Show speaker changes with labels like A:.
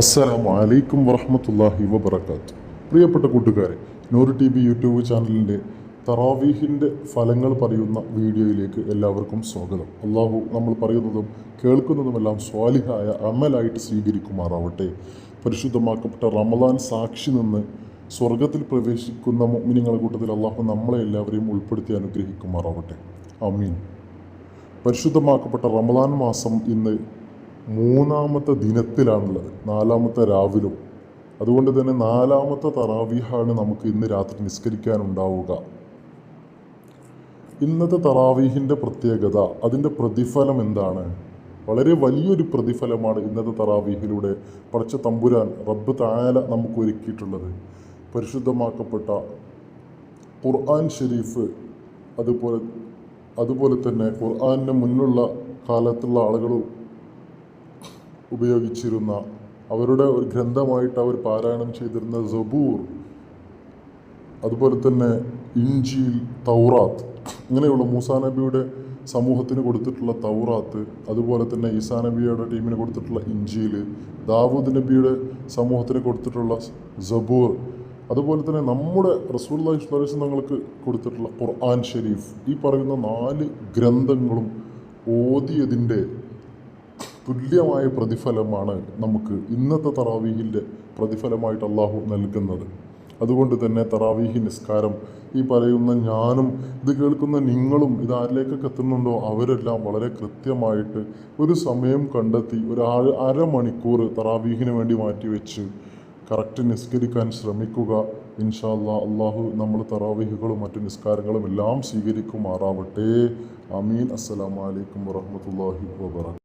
A: അസ്സലാമു അലൈക്കും വറഹമത്തല്ലാഹി വബർക്കാത്ത് പ്രിയപ്പെട്ട കൂട്ടുകാരെ നൂറ് ടി വി യൂട്യൂബ് ചാനലിന്റെ തറാവീഹിന്റെ ഫലങ്ങൾ പറയുന്ന വീഡിയോയിലേക്ക് എല്ലാവർക്കും സ്വാഗതം. അള്ളാഹു നമ്മൾ പറയുന്നതും കേൾക്കുന്നതുമെല്ലാം സ്വാലിഹായ അമലായിട്ട് സ്വീകരിക്കുമാറാവട്ടെ. പരിശുദ്ധമാക്കപ്പെട്ട റമദാൻ സാക്ഷി നിന്ന് സ്വർഗത്തിൽ പ്രവേശിക്കുന്ന മിനിങ്ങളുടെ കൂട്ടത്തിൽ അള്ളാഹു നമ്മളെ എല്ലാവരെയും ഉൾപ്പെടുത്തി അനുഗ്രഹിക്കുമാറാവട്ടെ. അമീൻ പരിശുദ്ധമാക്കപ്പെട്ട റമദാൻ മാസം ഇന്ന് മൂന്നാമത്തെ ദിനത്തിലാണുള്ളത്. നാലാമത്തെ രാവിലും. അതുകൊണ്ട് തന്നെ നാലാമത്തെ തറാവീഹാണ് നമുക്ക് ഇന്ന് രാത്രി നിസ്കരിക്കാനുണ്ടാവുക. ഇന്നത്തെ തറാവീഹിന്റെ പ്രത്യേകത അതിന്റെ പ്രതിഫലം എന്താണ്? വളരെ വലിയൊരു പ്രതിഫലമാണ് ഇന്നത്തെ തറാവീഹിലൂടെ പടച്ച തമ്പുരാൻ റബ്ബ് തായാല നമുക്ക് ഒരുക്കിയിട്ടുള്ളത്. പരിശുദ്ധമാക്കപ്പെട്ട ഖുർആൻ ഷെരീഫ് അതുപോലെ അതുപോലെ തന്നെ ഖുർആാനിന് മുന്നുള്ള കാലത്തുള്ള ആളുകൾ ഉപയോഗിച്ചിരുന്ന അവരുടെ ഒരു ഗ്രന്ഥമായിട്ട് അവർ പാരായണം ചെയ്തിരുന്ന സബൂർ അതുപോലെ തന്നെ ഇഞ്ചിയിൽ തൗറാത്ത് ഇങ്ങനെയുള്ള മൂസാ നബിയുടെ സമൂഹത്തിന് കൊടുത്തിട്ടുള്ള തൗറാത്ത് അതുപോലെ തന്നെ ഈസാ നബിയുടെ ടീമിന് കൊടുത്തിട്ടുള്ള ഇഞ്ചിയിൽ ദാവൂദ് നബിയുടെ സമൂഹത്തിന് കൊടുത്തിട്ടുള്ള സബൂർ അതുപോലെ തന്നെ നമ്മുടെ റസൂല്ലാ ഇസ്ലാസ് തങ്ങൾക്ക് കൊടുത്തിട്ടുള്ള ഖുർആൻ ഷെരീഫ് ഈ പറയുന്ന നാല് ഗ്രന്ഥങ്ങളും ഓതിയതിന്റെ തുല്യമായ പ്രതിഫലമാണ് നമുക്ക് ഇന്നത്തെ തറാവീഹിന്റെ പ്രതിഫലമായിട്ട് അള്ളാഹു നൽകുന്നത്. അതുകൊണ്ട് തന്നെ തറാവീഹി നിസ്കാരം ഈ പറയുന്ന ഞാനും ഇത് കേൾക്കുന്ന നിങ്ങളും ഇത് ആരിലേക്കൊക്കെ എത്തുന്നുണ്ടോ അവരെല്ലാം വളരെ കൃത്യമായിട്ട് ഒരു സമയം കണ്ടെത്തി ഒരു അര അരമണിക്കൂർ തറാവീഹിന് വേണ്ടി മാറ്റിവെച്ച് കറക്റ്റ് നിസ്കരിക്കാൻ ശ്രമിക്കുക. ഇൻഷാല്ല അള്ളാഹു നമ്മൾ തറാവീഹുകളും മറ്റു നിസ്കാരങ്ങളും എല്ലാം സ്വീകരിക്കുമാറാവട്ടെ. അമീൻ അസ്സലാമലൈക്കും വറഹമത്തല്ലാഹി വാബർക്കാത്തു